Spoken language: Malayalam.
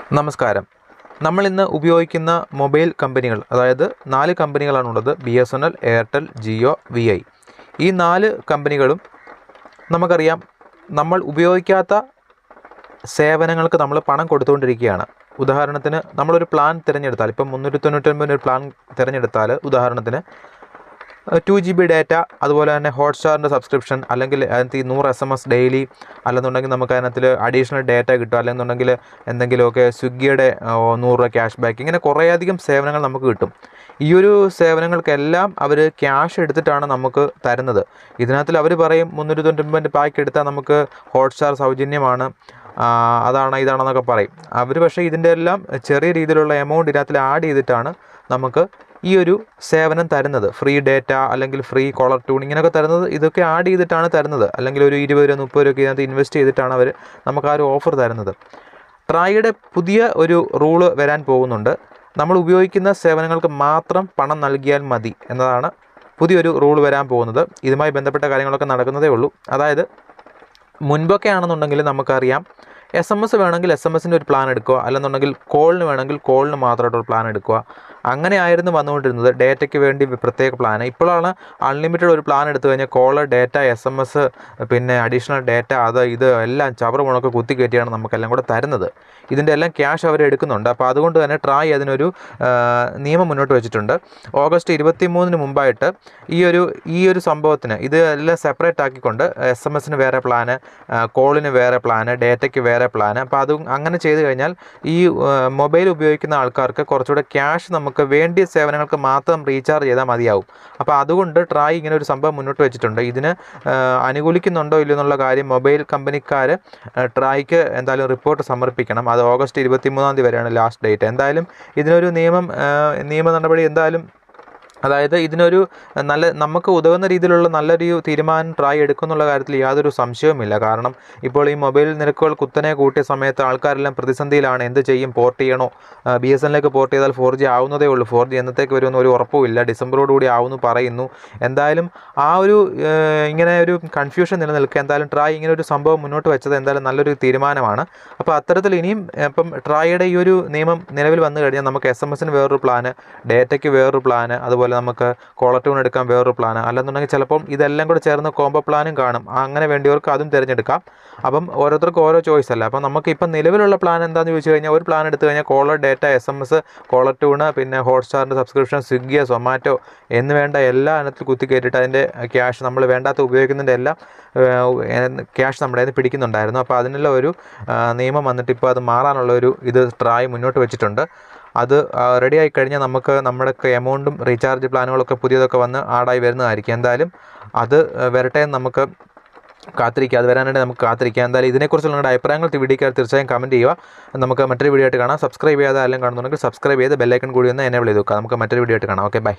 നമസ്കാരം. നമ്മൾ ഇന്ന് ഉപയോഗിക്കുന്ന മൊബൈൽ കമ്പനികൾ അതായത് നാല് കമ്പനികളാണുള്ളത് B S N L Airtel Jio V I. ഈ നാല് കമ്പനികളും നമുക്കറിയാം നമ്മൾ ഉപയോഗിക്കാത്ത സേവനങ്ങൾക്ക് നമ്മൾ പണം കൊടുത്തുകൊണ്ടിരിക്കുകയാണ്. ഉദാഹരണത്തിന് നമ്മളൊരു പ്ലാൻ തിരഞ്ഞെടുത്താൽ ഇപ്പം മുന്നൂറ്റി തൊണ്ണൂറ്റൊൻപതിന് ഒരു പ്ലാൻ തിരഞ്ഞെടുത്താൽ ഉദാഹരണത്തിന് ടു ജി ബി ഡാറ്റ അതുപോലെ തന്നെ ഹോട്ട്സ്റ്റാറിന്റെ സബ്സ്ക്രിപ്ഷൻ അല്ലെങ്കിൽ അതിനകത്ത് ഈ നൂറ് എസ് എം എസ് ഡെയിലി അല്ലെന്നുണ്ടെങ്കിൽ നമുക്ക് അതിനകത്തിൽ അഡീഷണൽ ഡാറ്റ കിട്ടും. അല്ലെന്നുണ്ടെങ്കിൽ എന്തെങ്കിലുമൊക്കെ സ്വിഗ്ഗിയുടെ നൂറ് രൂപ ക്യാഷ് ബാക്ക് ഇങ്ങനെ കുറേയധികം സേവനങ്ങൾ നമുക്ക് കിട്ടും. ഈ ഒരു സേവനങ്ങൾക്കെല്ലാം അവർ ക്യാഷ് എടുത്തിട്ടാണ് നമുക്ക് തരുന്നത്. ഇതിനകത്തിൽ അവർ പറയും മുന്നൂറ്റി തൊണ്ണൂറ്റൊമ്പതിന്റെ പാക്ക് എടുത്താൽ നമുക്ക് ഹോട്ട്സ്റ്റാർ സൗജന്യമാണ്. അതാണ് ഇതാണെന്നൊക്കെ പറയും. അവർ പക്ഷേ ഇതിന്റെ എല്ലാം ചെറിയ രീതിയിലുള്ള എമൗണ്ട് ഇതിനകത്തിൽ ആഡ് ചെയ്തിട്ടാണ് നമുക്ക് ഈ ഒരു സേവനം തരുന്നത് ഫ്രീ ഡേറ്റ അല്ലെങ്കിൽ ഫ്രീ കോളർ ട്യൂൺ ഇങ്ങനെയൊക്കെ തരുന്നത് ഇതൊക്കെ ആഡ് ചെയ്തിട്ടാണ് തരുന്നത്. അല്ലെങ്കിൽ ഒരു ഇരുപത് രൂപ മുപ്പത് രൂപ ഇതിനകത്ത് ഇൻവെസ്റ്റ് ചെയ്തിട്ടാണ് അവർ നമുക്ക് ആ ഒരു ഓഫർ തരുന്നത്. ട്രായിയുടെ പുതിയ ഒരു റൂൾ വരാൻ പോകുന്നുണ്ട്. നമ്മൾ ഉപയോഗിക്കുന്ന സേവനങ്ങൾക്ക് മാത്രം പണം നൽകിയാൽ മതി എന്നതാണ് പുതിയൊരു റൂൾ വരാൻ പോകുന്നത്. ഇതുമായി ബന്ധപ്പെട്ട കാര്യങ്ങളൊക്കെ നടക്കുന്നതേ ഉള്ളൂ. അതായത് മുൻപൊക്കെ ആണെന്നുണ്ടെങ്കിൽ നമുക്കറിയാം എസ് എം എസ് വേണമെങ്കിൽ എസ് എം എസിന്റെ ഒരു പ്ലാൻ എടുക്കുക. അല്ലെന്നുണ്ടെങ്കിൽ കോളിന് വേണമെങ്കിൽ കോളിന് മാത്രമായിട്ടൊരു പ്ലാൻ എടുക്കുക. അങ്ങനെ ആയിരുന്നു വന്നുകൊണ്ടിരുന്നത്. ഡേറ്റയ്ക്ക് വേണ്ടി പ്രത്യേക പ്ലാൻ ഇപ്പോഴാണ് അൺലിമിറ്റഡ് ഒരു പ്ലാൻ എടുത്തു കഴിഞ്ഞാൽ call data S M S പിന്നെ അഡീഷണൽ ഡേറ്റ അത് ഇത് എല്ലാം ചവറ് മുണക്ക് കുത്തി കയറ്റിയാണ് നമുക്കെല്ലാം കൂടെ തരുന്നത്. ഇതിന്റെ എല്ലാം ക്യാഷ് അവർ എടുക്കുന്നുണ്ട്. അപ്പോൾ അതുകൊണ്ട് തന്നെ ട്രായ് അതിനൊരു നിയമം മുന്നോട്ട് വെച്ചിട്ടുണ്ട്. ഓഗസ്റ്റ് ഇരുപത്തി മൂന്നിന് മുമ്പായിട്ട് ഈ ഒരു ഈ ഒരു സംഭവത്തിന് ഇത് എല്ലാം സെപ്പറേറ്റ് ആക്കിക്കൊണ്ട് എസ് എം എസിന് വേറെ പ്ലാന് കോളിന് വേറെ പ്ലാന് ഡേറ്റയ്ക്ക് വേറെ പ്ലാന് അപ്പോൾ അതും അങ്ങനെ ചെയ്ത് കഴിഞ്ഞാൽ ഈ മൊബൈൽ ഉപയോഗിക്കുന്ന ആൾക്കാർക്ക് കുറച്ചുകൂടെ ക്യാഷ് നമുക്ക് വേണ്ടിയ സേവനങ്ങൾക്ക് മാത്രം റീചാർജ് ചെയ്താൽ മതിയാവും. അപ്പോൾ അതുകൊണ്ട് ട്രായ് ഇങ്ങനെ ഒരു സംഭവം മുന്നോട്ട് വെച്ചിട്ടുണ്ട്. ഇതിന് അനുകൂലിക്കുന്നുണ്ടോ ഇല്ലയോ എന്നുള്ള കാര്യം മൊബൈൽ കമ്പനിക്കാർ ട്രായ്ക്ക് എന്തായാലും റിപ്പോർട്ട് സമർപ്പിക്കണം. അത് ഓഗസ്റ്റ് ഇരുപത്തി മൂന്നാം തീയതി വരെയാണ് ലാസ്റ്റ് ഡേറ്റ് എന്തായാലും ഇതിനൊരു നിയമം നിയമ നടപടി എന്തായാലും അതായത് ഇതിനൊരു നല്ല നമുക്ക് ഉതകുന്ന രീതിയിലുള്ള നല്ലൊരു തീരുമാനം ട്രായ് എടുക്കുന്നുള്ള കാര്യത്തിൽ യാതൊരു സംശയവുമില്ല. കാരണം ഇപ്പോൾ ഈ മൊബൈൽ നിരക്കുകൾ കുത്തനെ കൂട്ടിയ സമയത്ത് ആൾക്കാരെല്ലാം പ്രതിസന്ധിയിലാണ്. എന്ത് ചെയ്യും? പോർട്ട് ചെയ്യണോ? ബി എസ് എന്നിലേക്ക് പോർട്ട് ചെയ്താൽ ഫോർ ജി ആവുന്നതേ ഉള്ളൂ. ഫോർ ജി എന്നത്തേക്ക് വരുമെന്ന് ഒരു ഉറപ്പുമില്ല. ഡിസംബറോടുകൂടി ആവുമെന്ന് പറയുന്നു. എന്തായാലും ആ ഒരു ഇങ്ങനെ ഒരു കൺഫ്യൂഷൻ നിലനിൽക്കുക എന്തായാലും ട്രൈ ഇങ്ങനെ ഒരു സംഭവം മുന്നോട്ട് വെച്ചത് എന്തായാലും നല്ലൊരു തീരുമാനമാണ്. അപ്പോൾ അത്തരത്തിൽ ഇനിയും ഇപ്പം ട്രായുടെ ഈ ഒരു നിയമം നിലവിൽ വന്നു കഴിഞ്ഞാൽ നമുക്ക് എസ് എം എസിന് വേറൊരു പ്ലാന് ഡേറ്റയ്ക്ക് വേറൊരു പ്ലാന് അതുപോലെ നമുക്ക് കോളർ എടുക്കാൻ വേറൊരു പ്ലാൻ അല്ലെന്നുണ്ടെങ്കിൽ ചിലപ്പം ഇതെല്ലാം കൂടെ ചേർന്ന് കോംബോ പ്ലാനും കാണും. അങ്ങനെ വേണ്ടിയവർക്ക് അതും തിരഞ്ഞെടുക്കാം. അപ്പം ഓരോരുത്തർക്കും ഓരോ ചോയ്സ് അല്ല? അപ്പം നമുക്ക് ഇപ്പം നിലവിലുള്ള പ്ലാൻ എന്താണെന്ന് ചോദിച്ചു കഴിഞ്ഞാൽ ഒരു പ്ലാൻ എടുത്തു കഴിഞ്ഞാൽ caller data S M S caller പിന്നെ ഹോട്ട്സ്റ്റാറിന്റെ സബ്സ്ക്രിപ്ഷൻ സ്വിഗ്ഗി സൊമാറ്റോ എന്ന് വേണ്ട എല്ലാ ഇനത്തിൽ കുത്തി കയറ്റിയിട്ട് അതിന്റെ ക്യാഷ് നമ്മൾ വേണ്ടാത്ത ഉപയോഗിക്കുന്നതിന്റെ എല്ലാം ക്യാഷ് നമ്മുടെ കയ്യിൽ പിടിക്കുന്നുണ്ടായിരുന്നു. അപ്പോൾ അതിനുള്ള ഒരു നിയമം വന്നിട്ട് ഇപ്പോൾ അത് മാറാനുള്ള ഒരു ഇത് ട്രായ് മുന്നോട്ട് വെച്ചിട്ടുണ്ട്. അത് റെഡി ആയി കഴിഞ്ഞാൽ നമുക്ക് നമ്മുടെ എമൗണ്ടും റീചാർജ് പ്ലാനുകളൊക്കെ പുതിയതൊക്കെ വന്ന് ആഡായി വരുന്നതായിരിക്കും. എന്തായാലും അത് വരട്ടെ നമുക്ക് കാത്തിരിക്കുക അത് വരാനായിട്ട് നമുക്ക് കാത്തിരിക്കുക എന്തായാലും ഇതിനെക്കുറിച്ചുള്ള നിങ്ങളുടെ അഭിപ്രായങ്ങൾ വീഡിയോക്കാർ തീർച്ചയായും കമന്റ് ചെയ്യുക. നമുക്ക് മറ്റൊരു വീഡിയോ ആയിട്ട് കാണാം. സബ്സ്ക്രൈബ് ചെയ്യാതെ എല്ലാം കാണുന്നുണ്ടെങ്കിൽ സബ്സ്ക്രൈബ് ചെയ്ത് ബെല്ലൈക്കൺ കൂടി ഒന്ന് എനേബിൾ ചെയ്ത് വെക്കുക. നമുക്ക് മറ്റൊരു വീഡിയോ ആയിട്ട് കാണാം. Okay bye